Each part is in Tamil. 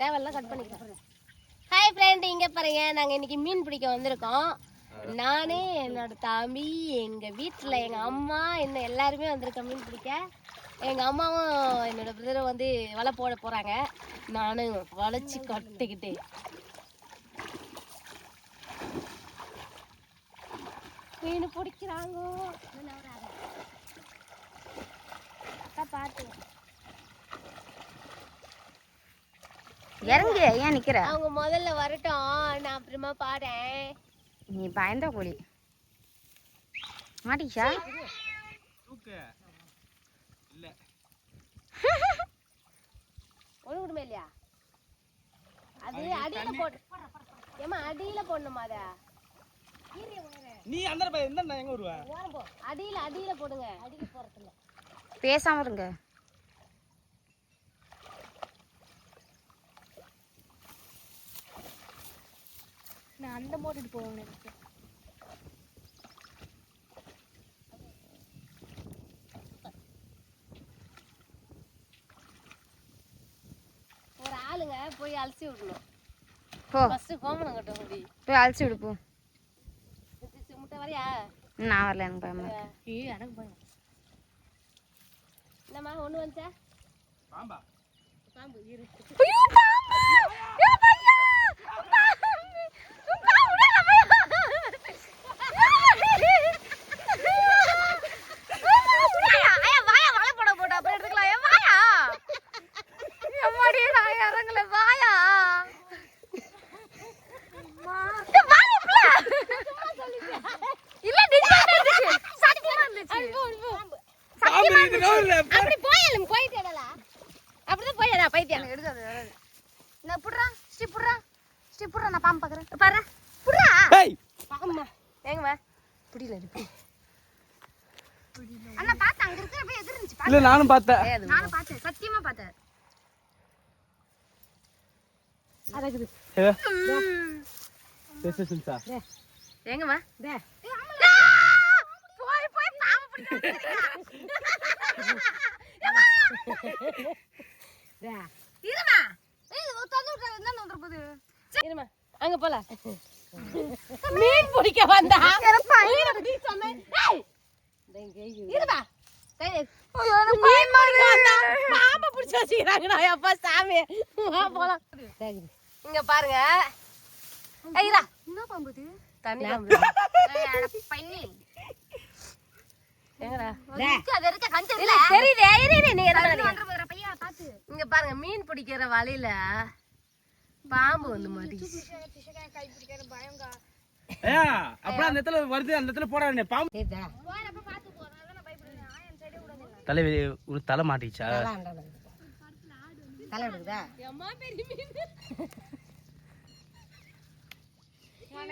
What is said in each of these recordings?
தேவையில்லாம் கட் பண்ணிக்கலாம் ஹாய் ஃப்ரெண்ட் இங்கே பாருங்க. நாங்கள் இன்னைக்கு மீன் பிடிக்க வந்திருக்கோம். நானே என்னோட தம்பி எங்கள் வீட்டில் எங்கள் அம்மா இன்னும் எல்லாருமே வந்திருக்கோம் மீன் பிடிக்க. எங்கள் அம்மாவும் என்னோட பிரதரும் வந்து வலை போட போகிறாங்க நானும் வளைச்சி கட்டிக்கிட்டு. மீன் பிடிக்கிறாங்க. பார்த்து இறங்கு ஏன் நிக்கிற? அவங்க முதல்ல வரட்டும். நான் அப்புறமா பாடேன் நீ பயந்த கோழி. ஒண்ணு விடுமே இல்லையா? அது அடியில போட்டு ஏமா அடியில போடணுமா அத? நீ அந்த எங்க வருவ? அடியில அடியில போடுங்க. அடியில போறதுல பேசாம இருங்க. அந்த போட்டுட்டு போவேன் ஒரு ஆளுங்க போய் அலசி விடணும். போ. ஃபர்ஸ்ட் கோமணம் கட்ட முடி. போய் அழைச்சி விடு போ. முட்டை வரையா? நான் வரல எனக்கு பயமா இருக்கு. ஏய் எனக்கு பயம். என்னம்மா ஒண்ணு வந்துச்சா? பாம்பா. பாம்பு இரு. ஐயோ, பாம்பு! ஏ, பையா! பாம்பு! பாம்பு, டேய், பையா! ஐயா, வாயா, வலை போட போட்டு அப்புறம் எடுத்துக்கலாம். ஏ, வாயா! எம்மாடி, நான் இறங்கல, வாயா! ஏ, வாயா, புள்ள! இல்ல, நிஜமாவே இருந்துச்சு. சத்தியமா இருந்துச்சு. பாம்பு இருக்குது நவுறல அப்படி போயலும் போயிட்டேடா அப்படிதான் போயடா பைத்தியம் எனக்கு எடுக்காது வராது நான் புடுறா ஸ்ரீ புடுறா ஸ்ரீ புடுறா நான் பாம்பு பார்க்குறேன் பாரு புடுறா ஏய் ஆமா எங்கம்மா புடியல இருக்கு அண்ணா பார்த்தேன் அங்க இருக்கிற போய் எதிர் இருந்துச்சு இல்ல நானும் பார்த்தேன் நானும் பார்த்தேன் சத்தியமா பார்த்தேன் பிடிக்க இருமா. இருமா. அங்க போல மீன் பிடிக்க வந்தா. இங்க பாருங்க. என்ன பாம்பு தண்ணி இங்க பாருங்க மீன் பிடிக்கிற வலையில பாம்பு வந்து மாட்டிக்கிச்சு. ஏ அப்புறம் அந்த இடத்துல வருது அந்த இடத்துல போட பாம்பு தலை ஒரு தலை மாட்டிச்சா தலை எடுக்குதா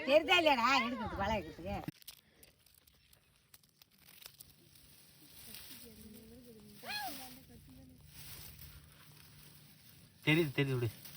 தெரியுதா இல்லையாடா? எடுக்கிறது வலை எடுக்கிறதுக்கு. Teddy, Teddy, Luis.